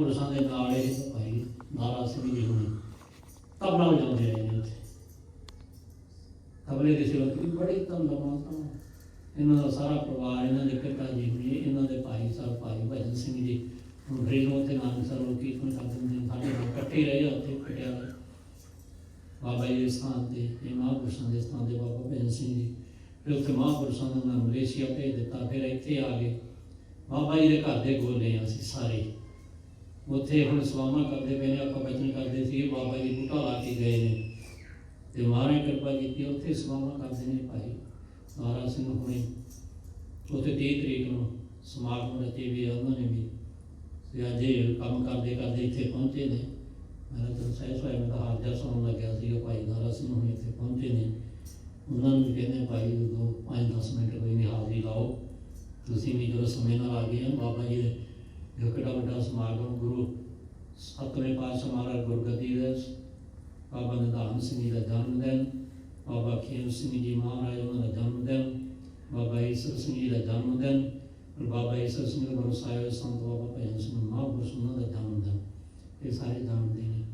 ਮਹਾਂਪੁਰਸ਼ਾਂ ਦੇ ਨਾਲ ਇਹ ਭਾਈ ਨਾਰਾ ਸਿੰਘ ਜੀ ਹੁਣੀ ਤਬਲਾ ਵਜਾਉਂਦੇ ਰਹੇ ਨੇ ਉੱਥੇ। ਤਬਲੇ ਦੀ ਸੇਵਾ ਕੀਤੀ ਬੜੀ ਧੰਨਵਾਦ ਤਾਂ ਇਹਨਾਂ ਦਾ ਸਾਰਾ ਪਰਿਵਾਰ, ਇਹਨਾਂ ਦੇ ਪਿਤਾ ਜੀ ਹੁਣੀ ਇਹਨਾਂ ਦੇ ਭਾਈ ਸਾਹਿਬ ਭਾਈ ਭਜਨ ਸਿੰਘ ਜੀ, ਹੁਣ ਤੇ ਨਾਨਕ ਸਰ ਉਹ ਕੀਰਤਨ ਕਰਦੇ ਨੇ ਸਾਡੇ ਨਾਲ ਇਕੱਠੇ ਰਹੇ ਉੱਥੇ ਪਟਿਆਲਾ ਬਾਬਾ ਜੀ ਦੇ ਸਥਾਨ ਤੇ, ਇਹ ਮਹਾਂਪੁਰਸ਼ਾਂ ਦੇ ਸਥਾਨ ਤੇ ਬਾਬਾ ਭਜਨ ਸਿੰਘ ਜੀ। ਫਿਰ ਉੱਥੇ ਮਹਾਂਪੁਰਸ਼ਾਂ ਦਾ ਨਾਮ ਮਲੇਸ਼ੀਆ ਭੇਜ ਦਿੱਤਾ, ਫਿਰ ਇੱਥੇ ਆ ਗਏ। ਬਾਬਾ ਜੀ ਦੇ ਘਰ ਦੇ ਗੋਲੇ ਅਸੀਂ ਸਾਰੇ। ਉੱਥੇ ਹੁਣ ਸਵਾਮਾ ਕਰਦੇ ਪਏ ਨੇ ਆਪਾਂ ਬਚਨ ਕਰਦੇ ਸੀ, ਬਾਬਾ ਜੀ ਬੂਟਾ ਲਾ ਕੇ ਗਏ ਨੇ। ਤੇ ਮਹਾਰਾਜ ਕਿਰਪਾ ਕੀਤੀ, ਉੱਥੇ ਸਵਾਮਾ ਕਰਦੇ ਨੇ ਭਾਈ। ਮਹਾਰਾਜ ਸਿੰਘ ਹੁਣੇ ਉੱਥੇ 30 ਤਰੀਕ ਨੂੰ ਸਮਾਗਮ ਰਚੇ ਵੀ ਉਹਨਾਂ ਨੇ ਵੀ। ਤੇ ਅੱਜ ਇਹ ਕੰਮ ਕਰਦੇ ਕਰਦੇ ਇੱਥੇ ਪਹੁੰਚੇ ਨੇ। ਮੇਰਾ ਤਾਂ ਸਹਿ ਸਹਿ ਮੈਂ ਤਾਂ ਹਾਰ ਲੱਗਿਆ ਸੀ, ਉਹ ਭਾਈ ਨਾਰਾ ਸਿੰਘ ਹੁਣੇ ਇੱਥੇ ਪਹੁੰਚੇ ਨੇ। ਉਹਨਾਂ ਨੂੰ ਵੀ ਕਹਿੰਦੇ ਭਾਈ ਦੋ 5-10 ਮਿੰਟ ਕੋਈ ਨਹੀਂ ਹਾਜ਼ਰੀ ਲਾਓ। ਤੁਸੀਂ ਵੀ ਜਦੋਂ ਸਮੇਂ ਨਾਲ ਆ ਗਏ ਆ, ਬਾਬਾ ਜੀ ਦੇ ਜੋ ਕਿਹੜਾ ਵੱਡਾ ਸਮਾਗਮ ਗੁਰੂ ਸਤਵੇਂ ਪਾਤਸ਼ਾਹ ਮਹਾਰਾਜ ਗੁਰਗੱਦੀ ਦਿਵਸ ਬਾਬਾ ਨਿਧਾਨ ਸਿੰਘ ਜੀ ਦਾ ਜਨਮ ਦਿਨ, ਬਾਬਾ ਖੇਮ ਸਿੰਘ ਜੀ ਮਹਾਰਾਜ ਉਹਨਾਂ ਦਾ ਜਨਮ ਦਿਨ, ਬਾਬਾ ਈਸਰ ਸਿੰਘ ਜੀ ਦਾ ਜਨਮ ਦਿਨ ਬਾਬਾ ਈਸਰ ਸਿੰਘ ਗੁਰੂ ਸਾਹਿਬ ਸੰਤ ਬਾਬਾ ਭਜਨ ਸਿੰਘ ਮਹਾਂਪੁਰਸ਼ ਉਹਨਾਂ ਦਾ ਜਨਮ ਦਿਨ। ਇਹ ਸਾਰੇ ਜਾਣਦੇ ਨੇ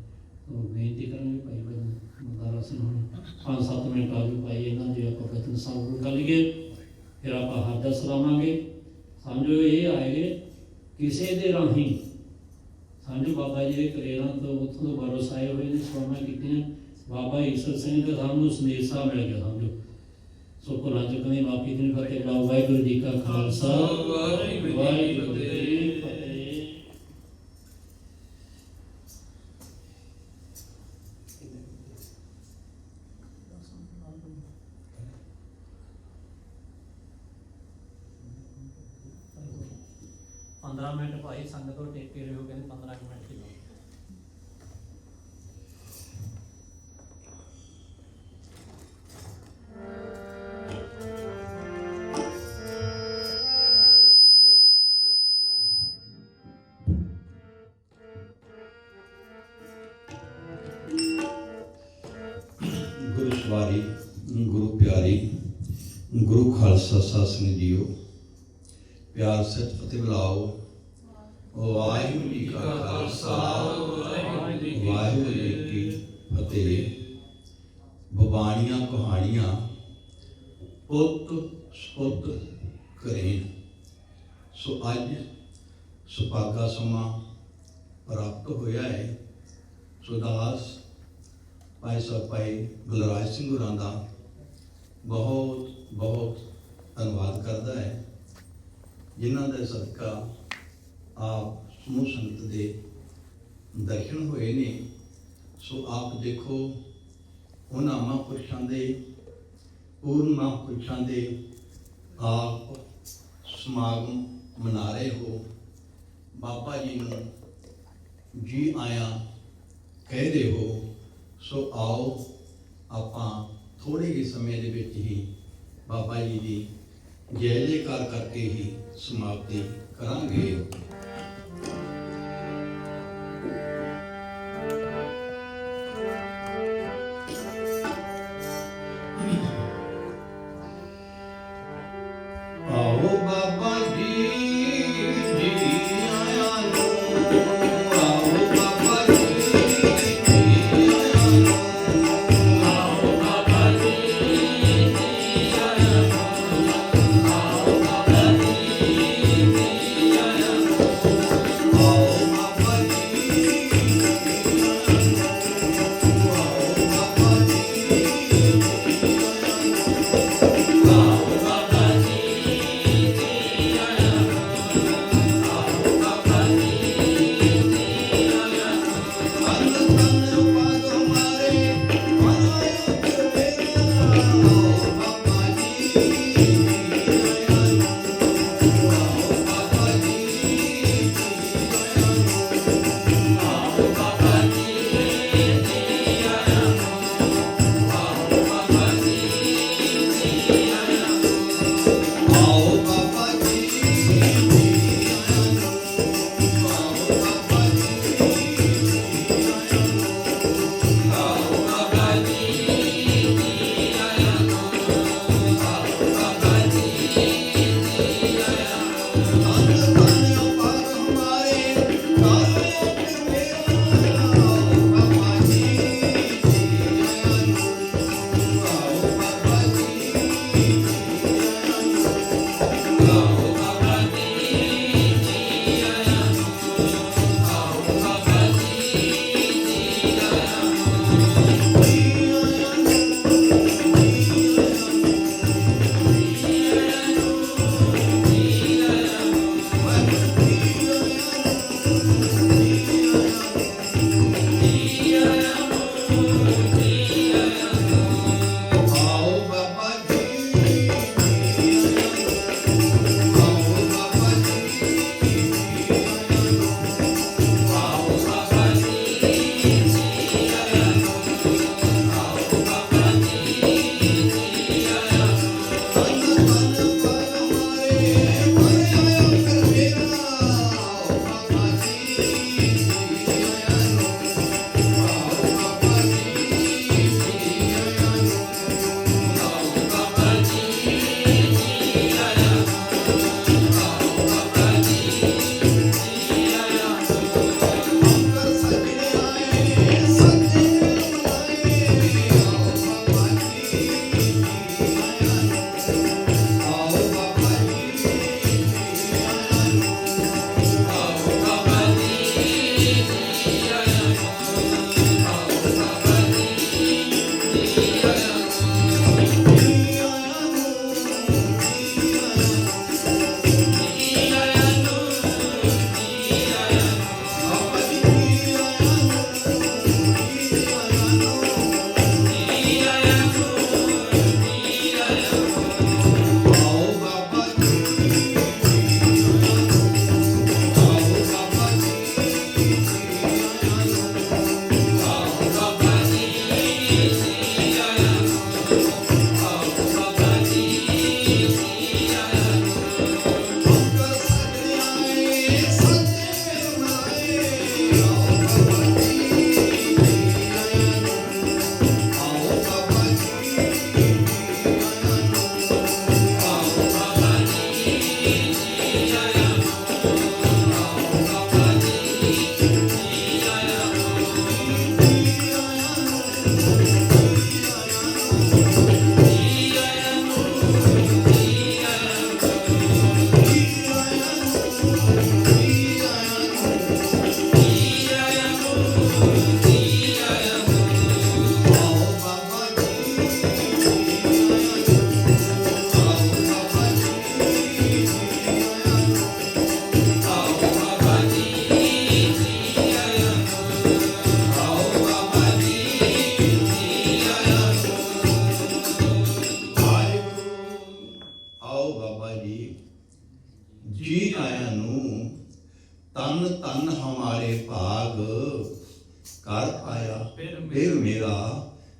ਉਹ ਬੇਨਤੀ ਕਰਾਂਗੇ ਭਾਈ ਭਜਨ ਮਦਾਰਾ ਸਿੰਘ ਹੁਣ, ਪੰਜ ਸੱਤ ਮਿੰਟ ਆ ਭਾਈ, ਇਹਨਾਂ ਦੇ ਆਪਾਂ ਬਚਨ ਸੰਗਤ ਕਰ ਲਈਏ ਫਿਰ ਆਪਾਂ ਹਾਜ਼ਰ ਸਲਾਵਾਂਗੇ ਸਮਝੋ ਇਹ ਆਏਗੇ ਕਿਸੇ ਦੇ ਰਾਹੀਂ ਸਾਨੂੰ ਬਾਬਾ ਜੀ ਦੇ ਕਰੇਰਾਂ ਤੋਂ ਉੱਥੋਂ ਤੋਂ ਬਾਰੋ ਆਏ ਹੋਏ ਨੇ ਸਵਾਮਾ ਕੀਤੀਆਂ। ਬਾਬਾ ਈਸ਼ਰ ਸਿੰਘ ਦਾ ਸਾਨੂੰ ਸੰਦੇਸ਼ਾ ਮਿਲ ਗਿਆ, ਸਮਝੋ। ਸੋ ਕੋਲਾਂ ਚੁੱਕਣੀ, ਮਾਫੀ ਦੀ ਫਤਿਹ ਬੁਲਾਓ ਵਾਹਿਗੁਰੂ ਜੀ ਕਾ ਖਾਲਸਾ। ਵਾਹਿਗੁਰੂ ਜੀ ਕੀ ਫਤਿਹ। ਖਾਲਸਾ ਸਾਧ ਸੰਗਤ ਜੀਓ। ਪਿਆਰ ਸੱਚ ਫਤਿਹ ਬੁਲਾਓ। ਵਾਹਿਗੁਰੂ ਜੀ ਕਾ ਖਾਲਸਾ। ਵਾਹਿਗੁਰੂ ਜੀ ਕੀ ਫਤਿਹ। ਬਬਾਣੀਆਂ ਕਹਾਣੀਆਂ ਪੁੱਤ ਸੁੱਤ ਕਰੇ ਸੋ ਅੱਜ ਸੁਪਾਗਾ ਸਮਾਂ ਪ੍ਰਾਪਤ ਹੋਇਆ ਹੈ। ਸੁਦਾਸ ਭਾਈ ਸਾਹਿਬ ਭਾਈ ਬਲਰਾਜ ਸਿੰਘ ਹੋਰਾਂ ਦਾ ਬਹੁਤ ਬਹੁਤ ਧੰਨਵਾਦ ਕਰਦਾ ਹੈ, ਜਿਨ੍ਹਾਂ ਦੇ ਸਦਕਾ ਆਪ ਸਮੂਹ ਸੰਗਤ ਦੇ ਦਰਸ਼ਨ ਹੋਏ ਨੇ। ਸੋ ਆਪ ਦੇਖੋ, ਉਹਨਾਂ ਮਹਾਂਪੁਰਸ਼ਾਂ ਦੇ, ਪੂਰਨ ਮਹਾਂਪੁਰਸ਼ਾਂ ਦੇ ਆਪ ਸਮਾਗਮ ਮਨਾ ਰਹੇ ਹੋ। ਬਾਬਾ ਜੀ ਨੂੰ ਜੀ ਆਇਆ ਕਹਿ ਰਹੇ ਹੋ, ਸੋ ਆਓ ਆਪਾਂ ਥੋੜੇ ਹੀ ਸਮੇਂ ਦੇ ਵਿੱਚ ਹੀ ਬਾਬਾ ਜੀ ਦੀ ਜੈ ਜੈਕਾਰ ਕਰਕੇ ਹੀ ਸਮਾਪਤੀ ਕਰਾਂਗੇ।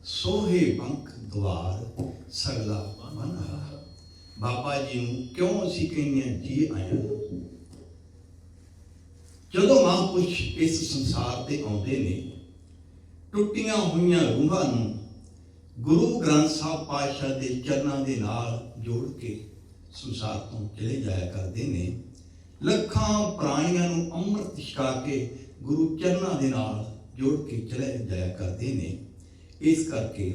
ਸੋਹੇ ਪੰਖ ਦਵਾਰ ਸਗਲਾ ਮਨ ਬਾਬਾ ਜੀ ਨੂੰ ਕਿਉਂ ਅਸੀਂ ਕਹਿੰਦੇ ਹਾਂ, ਜੀ ਆਇਆ ਜਦੋਂ ਮਹਾਂਪੁਰਸ਼ ਇਸ ਸੰਸਾਰ ਤੇ ਆਉਂਦੇ ਨੇ, ਟੁੱਟੀਆਂ ਹੋਈਆਂ ਰੂਹਾਂ ਨੂੰ ਗੁਰੂ ਗ੍ਰੰਥ ਸਾਹਿਬ ਪਾਤਸ਼ਾਹ ਦੇ ਚਰਨਾਂ ਦੇ ਨਾਲ ਜੋੜ ਕੇ ਸੰਸਾਰ ਤੋਂ ਚਲੇ ਜਾਇਆ ਕਰਦੇ ਨੇ, ਲੱਖਾਂ ਪ੍ਰਾਣੀਆਂ ਨੂੰ ਅੰਮ੍ਰਿਤ ਛਕਾ ਕੇ ਗੁਰੂ ਚਰਨਾਂ ਦੇ ਨਾਲ ਜੋੜ ਕੇ ਚਲੇ ਜਾਇਆ ਕਰਦੇ ਨੇ। ਇਸ ਕਰਕੇ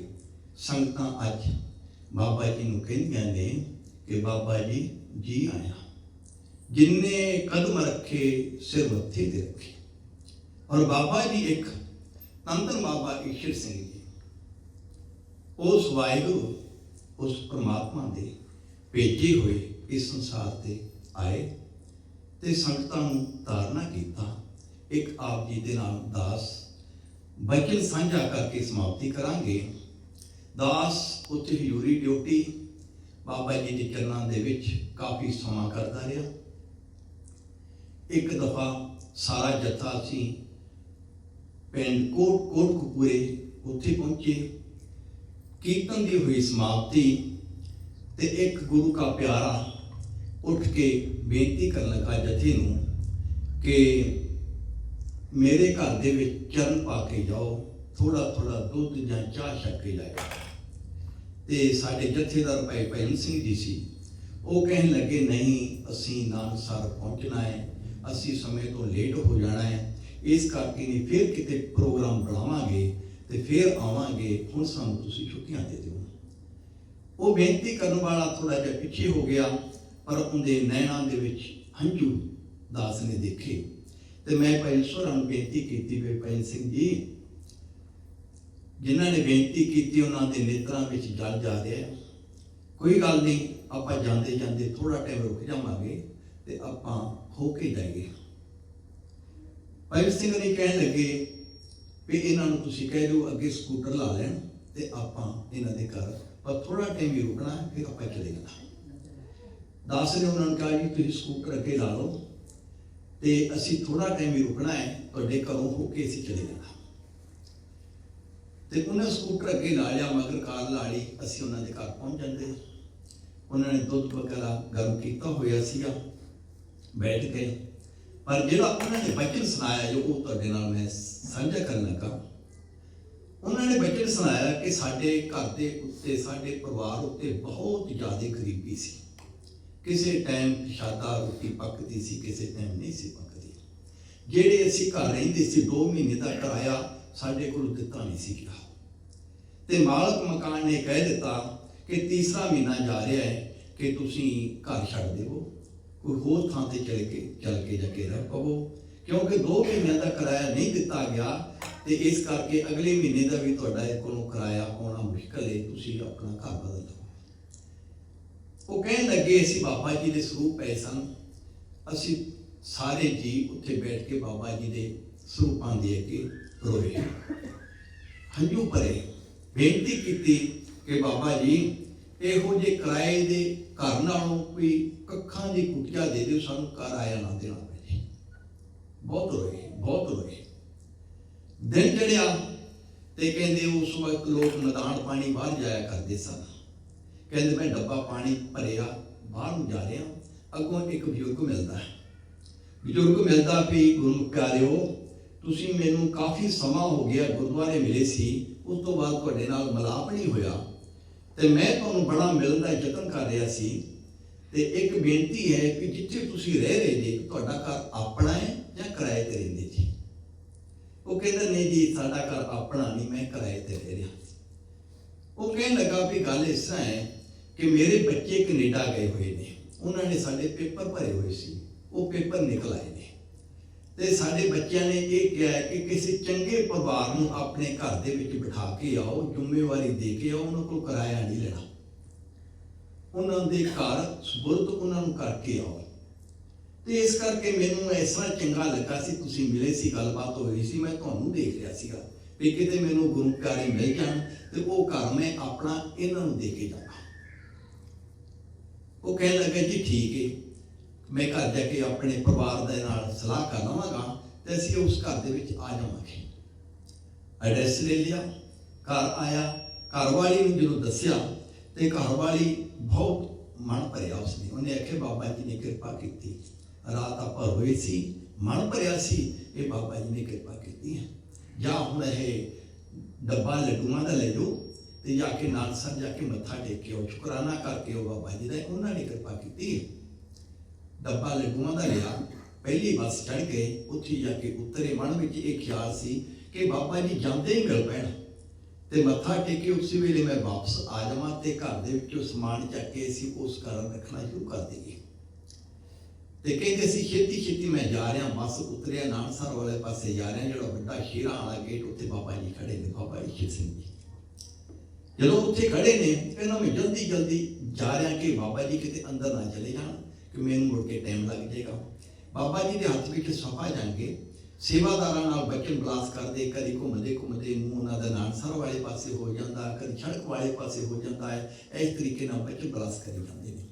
ਸੰਗਤਾਂ ਅੱਜ ਬਾਬਾ ਜੀ ਨੂੰ ਕਹਿੰਦੀਆਂ ਨੇ ਕਿ ਬਾਬਾ ਜੀ ਜੀ ਆਇਆ। ਜਿਨਨੇ ਕਦਮ ਰੱਖੇ, ਸਿਰ ਮੱਥੇ ਤੇ ਰੱਖੇ। ਔਰ ਬਾਬਾ ਜੀ ਇੱਕ ਤੰਤਨ ਬਾਬਾ ਈਸ਼ਰ ਸਿੰਘ ਜੀ, ਉਸ ਵਾਹਿਗੁਰੂ, ਉਸ ਪ੍ਰਮਾਤਮਾ ਦੇ ਭੇਜੇ ਹੋਏ ਇਸ ਸੰਸਾਰ ਤੇ ਆਏ ਤੇ ਸੰਗਤਾਂ ਨੂੰ ਧਾਰਨਾ ਕੀਤਾ। ਇੱਕ ਆਪ ਜੀ ਦੇ ਨਾਮ ਦਾਸ ਬਚਨ ਸਾਂਝਾ ਕਰਕੇ ਸਮਾਪਤੀ ਕਰਾਂਗੇ। ਦਾਸ ਉੱਥੇ ਹਜ਼ੂਰੀ ਡਿਊਟੀ, ਬਾਬਾ ਜੀ ਦੇ ਚਰਨਾਂ ਦੇ ਵਿੱਚ ਕਾਫੀ ਸਮਾਂ ਕਰਦਾ ਰਿਹਾ। ਇੱਕ ਦਫਾ ਸਾਰਾ ਜੱਥਾ ਅਸੀਂ ਪਿੰਡ ਕੋਟ, ਕੋਟਕਪੂਰੇ ਉੱਥੇ ਪਹੁੰਚੇ। ਕੀਰਤਨ ਦੀ ਹੋਈ ਸਮਾਪਤੀ ਤੇ ਇੱਕ ਗੁਰੂ ਕਾ ਪਿਆਰਾ ਉੱਠ ਕੇ ਬੇਨਤੀ ਕਰਨ ਲੱਗਾ ਜਥੇ ਨੂੰ ਕਿ ਮੇਰੇ ਘਰ ਦੇ ਵਿੱਚ ਚਰਨ ਪਾ ਕੇ ਜਾਓ ਥੋੜਾ ਥੋੜਾ ਦੁੱਧ ਜਾਂ ਚਾਹ ਛਕ ਕੇ ਜਾਇਓ ਤੇ ਸਾਡੇ ਜਥੇਦਾਰ ਭਾਈ ਭੈਣ ਸਿੰਘ ਜੀ ਸੀ, ਉਹ ਕਹਿਣ ਲੱਗੇ, ਨਹੀਂ, ਅਸੀਂ ਨਾਨਸਰ ਪਹੁੰਚਣਾ ਹੈ, ਅਸੀਂ ਸਮੇਂ ਤੋਂ ਲੇਟ ਹੋ ਜਾਣਾ ਹੈ। ਇਸ ਕਰਕੇ ਨਹੀਂ, ਫਿਰ ਕਿਤੇ ਪ੍ਰੋਗਰਾਮ ਬਣਾਵਾਂਗੇ ਤੇ ਫਿਰ ਆਵਾਂਗੇ, ਹੁਣ ਸਾਨੂੰ ਤੁਸੀਂ ਛੁੱਟੀਆਂ ਦੇ ਦਿਓ। ਉਹ ਬੇਨਤੀ ਕਰਨ ਵਾਲਾ ਥੋੜਾ ਜਿਹਾ ਪਿੱਛੇ ਹੋ ਗਿਆ, ਪਰ ਉਹਦੇ ਨੈਣਾਂ ਦੇ ਵਿੱਚ ਹੰਝੂ ਦਾਸ ਨੇ ਦੇਖੇ। ਤੇ ਮੈਂ ਭਾਈ ਸੋਰਾਂ ਨੂੰ ਬੇਨਤੀ ਕੀਤੀ ਵੀ ਭਾਈ ਸਿੰਘ ਜੀ, ਜਿਨ੍ਹਾਂ ਨੇ ਬੇਨਤੀ ਕੀਤੀ ਉਹਨਾਂ ਦੇ ਨੇਤਰਾਂ ਵਿੱਚ ਜਲ ਜਾ ਰਿਹਾ ਕੋਈ ਗੱਲ ਨਹੀਂ, ਆਪਾਂ ਜਾਂਦੇ ਜਾਂਦੇ ਥੋੜਾ ਟਾਈਮ ਰੁਕ ਜਾਵਾਂਗੇ ਤੇ ਆਪਾਂ ਹੋ ਕੇ ਜਾਈਏ। ਭਾਈ ਸਿੰਘ ਨੇ ਕਹਿਣ ਲੱਗੇ ਵੀ ਇਹਨਾਂ ਨੂੰ ਤੁਸੀਂ ਕਹਿ ਦਿਓ ਅੱਗੇ ਸਕੂਟਰ ਲਾ ਲੈਣ ਤੇ ਆਪਾਂ ਇਹਨਾਂ ਦੇ ਘਰ, ਪਰ ਥੋੜਾ ਟਾਈਮ ਹੀ ਰੁਕਣਾ ਹੈ, ਫਿਰ ਆਪਾਂ ਚਲੇ ਜਾਣਾ। ਦੱਸ ਨੇ ਉਹਨਾਂ ਨੂੰ ਕਿਹਾ ਜੀ, ਤੁਸੀਂ ਸਕੂਟਰ ਅੱਗੇ ਲਾ ਲਓ। ਤੇ ਅਸੀਂ ਥੋੜਾ ਟਾਈਮ ਹੀ ਰੁਕਣਾ ਹੈ, ਤੁਹਾਡੇ ਘਰੋਂ ਹੋ ਕੇ ਅਸੀਂ ਚਲੇ ਜਾਣਾ। ਤੇ ਉਹਨੇ ਸਕੂਟਰ ਅੱਗੇ ਲਾ ਲਿਆ, ਮਗਰ ਕਾਰ ਲਾ ਲਈ, ਅਸੀਂ ਉਹਨਾਂ ਦੇ ਘਰ ਪਹੁੰਚ ਜਾਂਦੇ ਉਹਨਾਂ ਨੇ ਦੁੱਧ ਵਗੈਰਾ ਗਰਮ ਕੀਤਾ ਹੋਇਆ ਸੀਗਾ, ਬੈਠ ਗਏ ਪਰ ਜਿਹੜਾ ਉਹਨਾਂ ਨੇ ਬਚਨ ਸੁਣਾਇਆ, ਜੋ ਉਹ ਤੁਹਾਡੇ ਨਾਲ ਮੈਂ ਸਾਂਝਾ ਕਰਨ ਲੱਗਾ, ਉਹਨਾਂ ਨੇ ਬਚਨ ਸੁਣਾਇਆ ਕਿ ਸਾਡੇ ਘਰ ਦੇ ਉੱਤੇ, ਸਾਡੇ ਪਰਿਵਾਰ ਉੱਤੇ ਬਹੁਤ ਜ਼ਿਆਦਾ ਗਰੀਬੀ ਸੀ। ਕਿਸੇ ਟਾਈਮ ਸ਼ਾਦਾ ਰੋਟੀ ਪੱਕਦੀ ਸੀ, ਕਿਸੇ ਟਾਈਮ ਨਹੀਂ ਸੀ ਪੱਕਦੀ। ਜਿਹੜੇ ਅਸੀਂ ਘਰ ਰਹਿੰਦੇ ਸੀ 2 ਮਹੀਨੇ ਦਾ ਕਿਰਾਇਆ ਸਾਡੇ ਕੋਲ ਦਿੱਤਾ ਨਹੀਂ ਸੀ ਗਿਆ। ਤੇ ਮਾਲਕ ਮਕਾਨ ਨੇ ਕਹਿ ਦਿੱਤਾ ਕਿ ਤੀਸਰਾ ਮਹੀਨਾ ਜਾ ਰਿਹਾ ਹੈ ਕਿ ਤੁਸੀਂ ਘਰ ਛੱਡ ਦੇਵੋ ਕੋਈ ਹੋਰ ਥਾਂ ਤੇ ਚਲੇ ਕੇ, ਚੱਲ ਕੇ ਜਾ ਕੇ ਰਹਿ ਪਵੋ। ਕਿਉਂਕਿ 2 ਮਹੀਨਿਆਂ ਦਾ ਕਿਰਾਇਆ ਨਹੀਂ ਦਿੱਤਾ ਗਿਆ ਤੇ ਇਸ ਕਰਕੇ ਅਗਲੇ ਮਹੀਨੇ ਦਾ ਵੀ ਤੁਹਾਡਾ ਇਹ ਕੋਲੋਂ ਕਿਰਾਇਆ ਆਉਣਾ ਮੁਸ਼ਕਲ ਹੈ। ਤੁਸੀਂ ਆਪਣਾ ਘਰ ਬਦਲ ਲਓ ਉਹ ਕਹਿਣ ਲੱਗੇ, ਅਸੀਂ ਬਾਬਾ ਜੀ ਦੇ ਸਰੂਪ ਪਏ ਸਨ ਅਸੀਂ ਸਾਰੇ ਜੀ ਉੱਥੇ ਬੈਠ ਕੇ ਬਾਬਾ ਜੀ ਦੇ ਸਰੂਪਾਂ ਦੇ ਅੱਗੇ ਰੋਏ ਹੰਝੂ ਭਰੇ, ਬੇਨਤੀ ਕੀਤੀ ਕਿ ਬਾਬਾ ਜੀ, ਇਹੋ ਜੇ ਕਿਰਾਏ ਦੇ ਘਰ ਨਾਲੋਂ ਕੋਈ ਕੱਖਾਂ ਦੀ ਕੁਟਿਆ ਦੇ ਦਿਓ, ਸਾਨੂੰ ਘਰ ਆਇਆ ਨਾ ਦੇਣਾ ਪਏ ਬਹੁਤ ਰੋਏ ਬਹੁਤ ਰੋਏ। ਦਿਨ ਚੜਿਆ ਤੇ ਕਹਿੰਦੇ, ਉਸ ਵਕਤ ਲੋਕ ਨਦਾਨ ਪਾਣੀ ਬਾਹਰ ਜਾਇਆ ਕਰਦੇ ਸਨ। ਕਹਿੰਦੇ ਮੈਂ ਡੱਬਾ ਪਾਣੀ ਭਰਿਆ, ਬਾਹਰ ਨੂੰ ਜਾ ਰਿਹਾ। ਅੱਗੋਂ ਇੱਕ ਬਜ਼ੁਰਗ ਮਿਲਦਾ ਹੈ। ਬਜ਼ੁਰਗ ਮਿਲਦਾ ਵੀ ਗੁਰੂ ਪਿਆਰਿਓ, ਤੁਸੀਂ ਮੈਨੂੰ ਕਾਫੀ ਸਮਾਂ ਹੋ ਗਿਆ ਗੁਰਦੁਆਰੇ ਮਿਲੇ ਸੀ। ਉਸ ਤੋਂ ਬਾਅਦ ਤੁਹਾਡੇ ਨਾਲ ਮਲਾਪ ਨਹੀਂ ਹੋਇਆ। ਤੇ ਮੈਂ ਤੁਹਾਨੂੰ ਬੜਾ ਮਿਲਣ ਦਾ ਯਤਨ ਕਰ ਰਿਹਾ ਸੀ। ਤੇ ਇੱਕ ਬੇਨਤੀ ਹੈ ਕਿ ਜਿੱਥੇ ਤੁਸੀਂ ਰਹਿ ਰਹੇ ਜੀ, ਤੁਹਾਡਾ ਘਰ ਆਪਣਾ ਹੈ ਜਾਂ ਕਿਰਾਏ ਤੇ ਰਹਿੰਦੇ ਜੀ? ਉਹ ਕਹਿੰਦਾ, ਨਹੀਂ ਜੀ, ਸਾਡਾ ਘਰ ਆਪਣਾ ਨਹੀਂ, ਮੈਂ ਕਿਰਾਏ ਤੇ ਰਹਿ ਰਿਹਾ। ਉਹ ਕਹਿਣ ਲੱਗਾ ਵੀ ਗੱਲ ਇਸ ਤਰ੍ਹਾਂ ਹੈ ਕਿ ਮੇਰੇ ਬੱਚੇ ਕੈਨੇਡਾ ਗਏ ਹੋਏ ਨੇ। ਉਹਨਾਂ ਨੇ ਸਾਡੇ ਪੇਪਰ ਭਰੇ ਹੋਏ ਸੀ। ਉਹ ਪੇਪਰ ਨਿਕਲ ਆਏ ਨੇ। ਤੇ ਸਾਡੇ ਬੱਚਿਆਂ ਨੇ ਇਹ ਕਿਹਾ ਕਿ ਕਿਸੇ ਚੰਗੇ ਪਰਿਵਾਰ ਨੂੰ ਆਪਣੇ ਘਰ ਦੇ ਵਿੱਚ ਬਿਠਾ ਕੇ ਆਓ, ਜ਼ਿੰਮੇਵਾਰੀ ਦੇ ਕੇ ਆਓ, ਉਹਨਾਂ ਕੋਲ ਕਿਰਾਇਆ ਨਹੀਂ ਲੈਣਾ। ਉਹਨਾਂ ਦੇ ਘਰ ਸਬੁਰਦ ਉਹਨਾਂ ਨੂੰ ਕਰਕੇ ਆਓ। ਤੇ ਇਸ ਕਰਕੇ ਮੈਨੂੰ ਇਸ ਤਰ੍ਹਾਂ ਚੰਗਾ ਲੱਗਾ ਸੀ, ਤੁਸੀਂ ਮਿਲੇ ਸੀ, ਗੱਲਬਾਤ ਹੋਈ ਸੀ, ਮੈਂ ਤੁਹਾਨੂੰ ਦੇਖ ਰਿਹਾ ਸੀਗਾ ਵੀ ਕਿਤੇ ਮੈਨੂੰ ਗੁਰੂ ਪਿਆਰੇ ਮਿਲ ਜਾਣ ਤੇ ਉਹ ਘਰ ਮੈਂ ਆਪਣਾ ਇਹਨਾਂ ਨੂੰ ਦੇ ਕੇ ਜਾਵਾਂ। ਉਹ ਕਹਿਣ ਲੱਗਾ, ਜੀ ਠੀਕ ਹੈ ਮੈਂ ਘਰ ਜਾ ਕੇ ਆਪਣੇ ਪਰਿਵਾਰ ਦੇ ਨਾਲ ਸਲਾਹ ਕਰ ਲਵਾਂਗਾ ਤੇ ਅਸੀਂ ਉਸ ਘਰ ਦੇ ਵਿੱਚ ਆ ਜਾਵਾਂਗੇ। ਐਡਰੈਸ ਲੈ ਲਿਆ, ਘਰ ਆਇਆ। ਘਰ ਵਾਲੀ ਨੂੰ ਜਦੋਂ ਦੱਸਿਆ ਤੇ ਘਰ ਵਾਲੀ ਬਹੁਤ ਮਨ ਭਰਿਆ ਉਸਨੇ। ਉਹਨੇ ਆਖਿਆ, ਬਾਬਾ ਜੀ ਨੇ ਕਿਰਪਾ ਕੀਤੀ। ਰਾਤ ਆਪਾਂ ਹੋਈ ਸੀ, ਮਨ ਭਰਿਆ ਸੀ, ਇਹ ਬਾਬਾ ਜੀ ਨੇ ਕਿਰਪਾ ਕੀਤੀ ਹੈ। ਜਾਂ ਹੁਣ ਇਹ ਡੱਬਾ ਲੱਡੂਆਂ ਦਾ ਲੈ ਲਓ ਤੇ ਜਾ ਕੇ ਨਾਨਸਰ ਜਾ ਕੇ ਮੱਥਾ ਟੇਕਿਓ ਸ਼ੁਕਰਾਨਾ ਕਰਕੇ ਉਹ ਬਾਬਾ ਜੀ ਦਾ, ਉਹਨਾਂ ਨੇ ਕਿਰਪਾ ਕੀਤੀ। ਡੱਬਾ ਲੱਡੂਆਂ ਦਾ ਲਿਆ, ਪਹਿਲੀ ਬੱਸ ਚੜ ਗਏ, ਉੱਥੇ ਜਾ ਕੇ ਉਤਰੇ ਮਨ ਵਿੱਚ ਇਹ ਖਿਆਲ ਸੀ ਕਿ ਬਾਬਾ ਜੀ ਜਾਂਦੇ ਹੀ ਮਿਲ ਪੈਣ। ਤੇ ਮੱਥਾ ਟੇਕੇ ਉਸੇ ਵੇਲੇ ਮੈਂ ਵਾਪਸ ਆ ਜਾਵਾਂ ਤੇ ਘਰ ਦੇ ਵਿੱਚੋਂ ਸਮਾਨ ਚੱਕ ਕੇ ਅਸੀਂ ਉਸ ਕਾਰਨ ਰੱਖਣਾ ਸ਼ੁਰੂ ਕਰ ਦਈਏ। ਤੇ ਕਹਿੰਦੇ ਸੀ, ਛੇਤੀ ਛੇਤੀ ਮੈਂ ਜਾ ਰਿਹਾ, ਬੱਸ ਉਤਰਿਆ ਨਾਨਸਰ ਵਾਲੇ ਪਾਸੇ ਜਾ ਰਿਹਾ, ਜਿਹੜਾ ਵੱਡਾ ਸ਼ੇਰਾ ਵਾਲਾ ਗੇਟ ਉੱਥੇ ਬਾਬਾ ਜੀ ਖੜੇ ਨੇ, ਬਾਬਾ ਜੀ ਸਿੰਘ ਜੀ। ਜਦੋਂ ਉੱਥੇ ਖੜੇ ਨੇ ਕਹਿੰਦਾ ਮੈਂ ਜਲਦੀ ਜਲਦੀ ਜਾ ਰਿਹਾ ਕਿ ਬਾਬਾ ਜੀ ਕਿਤੇ ਅੰਦਰ ਨਾ ਚਲੇ ਜਾਣ, ਕਿ ਮੈਨੂੰ ਮੁੜ ਕੇ ਟਾਈਮ ਲੱਗ ਜਾਏਗਾ। ਬਾਬਾ ਜੀ ਦੇ ਹੱਥ ਵਿੱਚ ਸਫਾ ਜਾਣਗੇ। ਸੇਵਾਦਾਰਾਂ ਨਾਲ ਬਚਨ ਬਲਾਸ ਕਰਦੇ, ਕਦੀ ਘੁੰਮਦੇ ਘੁੰਮਦੇ ਮੂੰਹ ਉਹਨਾਂ ਦਾ ਨਾਨਸਰ ਵਾਲੇ ਪਾਸੇ ਹੋ ਜਾਂਦਾ, ਕਦੀ ਸੜਕ ਵਾਲੇ ਪਾਸੇ ਹੋ ਜਾਂਦਾ ਹੈ। ਇਸ ਤਰੀਕੇ ਨਾਲ ਬਚਨ ਬਲਾਸ ਕਰੀ ਜਾਂਦੇ ਨੇ।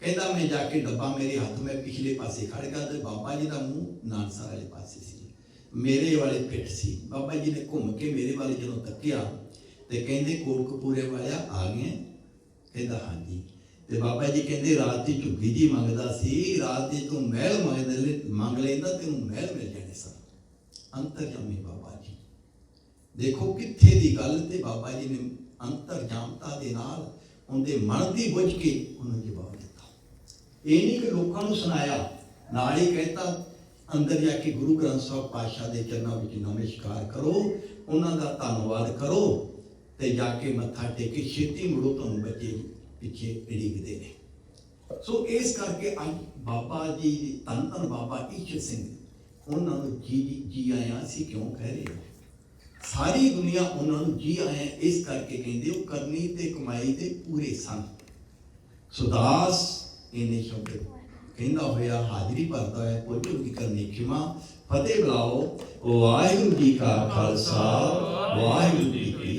ਕਹਿੰਦਾ, ਮੈਂ ਜਾ ਕੇ ਡੱਬਾ ਮੇਰੇ ਹੱਥ, ਮੈਂ ਪਿਛਲੇ ਪਾਸੇ ਖੜ ਗਿਆ ਤੇ ਬਾਬਾ ਜੀ ਦਾ ਮੂੰਹ ਨਾਨਸਰ ਵਾਲੇ ਪਾਸੇ ਸੀ। ਮੇਰੇ ਵਾਲੇ ਪਿੱਠ ਸੀ। ਬਾਬਾ ਜੀ ਨੇ ਘੁੰਮ ਕੇ ਮੇਰੇ ਵਾਲੇ ਜਦੋਂ ਤੱਕਿਆ ਤੇ ਕਹਿੰਦੇ ਕੋਟਕਪੂਰੇ ਵਾਲਿਆ ਆ ਗਏ। ਕਹਿੰਦਾ, ਹਾਂਜੀ। ਤੇ ਬਾਬਾ ਜੀ ਕਹਿੰਦੇ, ਰਾਤ ਦੀ ਝੁੱਗੀ ਜੀ ਮੰਗਦਾ ਸੀ, ਰਾਤ ਦੀ ਤੂੰ ਮਹਿਲ ਮੰਗਦੇ ਲੈ- ਮੰਗ ਲੈਂਦਾ ਤੈਨੂੰ ਮਹਿਲ ਮਿਲ ਜਾਣੇ ਸਨ। ਅੰਤਰਜਾਮੀ ਬਾਬਾ ਜੀ। ਦੇਖੋ ਕਿੱਥੇ ਦੀ ਗੱਲ ਤੇ ਬਾਬਾ ਜੀ ਨੇ ਅੰਤਰਜਾਮਤਾ ਦੇ ਨਾਲ ਉਹਦੇ ਮਨ ਦੀ ਬੁੱਝ ਕੇ ਉਹਨੂੰ ਜਵਾਬ ਦਿੱਤਾ। ਇਹ ਨਹੀਂ ਕਿ ਲੋਕਾਂ ਨੂੰ ਸੁਣਾਇਆ, ਨਾਲ ਹੀ ਕਹਿੰਦਾ ਅੰਦਰ ਜਾ ਕੇ ਗੁਰੂ ਗ੍ਰੰਥ ਸਾਹਿਬ ਪਾਤਸ਼ਾਹ ਦੇ ਚਰਨਾਂ ਵਿੱਚ ਨਮਸਕਾਰ ਕਰੋ, ਉਹਨਾਂ ਦਾ ਧੰਨਵਾਦ ਕਰੋ ਤੇ ਜਾ ਕੇ ਮੱਥਾ ਟੇਕ ਕੇ ਛੇਤੀ ਮੁੜੋ ਤੁਹਾਨੂੰ ਬੱਚੇ ਪਿੱਛੇ ਢੀਕਦੇ ਨੇ। ਸੋ ਇਸ ਕਰਕੇ ਅੱਜ ਬਾਬਾ ਜੀ ਧੰਨ ਧੰਨ ਬਾਬਾ ਈਸ਼ਰ ਸਿੰਘ, ਉਹਨਾਂ ਨੂੰ ਜੀ ਜੀ ਜੀ ਆਇਆਂ ਕਿਉਂ ਕਹਿ ਰਹੇ ਸਾਰੀ ਦੁਨੀਆ ਉਹਨਾਂ ਨੂੰ ਜੀ ਆਇਆ, ਇਸ ਕਰਕੇ ਕਹਿੰਦੇ ਉਹ ਕਰਨੀ ਤੇ ਕਮਾਈ ਦੇ ਪੂਰੇ ਸਨ। ਸੁਦਾਸ ਇਹਨੇ ਸ਼ਬਦ ਕਹਿੰਦਾ ਹੋਇਆ, ਹਾਜ਼ਰੀ ਭਰਦਾ ਹੋਇਆ ਪੁੱਜੋ ਕੀ ਕਰਨੀ ਖਿਮਾ, ਫਤਿਹ ਬੁਲਾਓ। ਵਾਹਿਗੁਰੂ ਜੀ ਕਾ ਖਾਲਸਾ, ਵਾਹਿਗੁਰੂ ਜੀ ਕੀ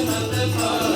the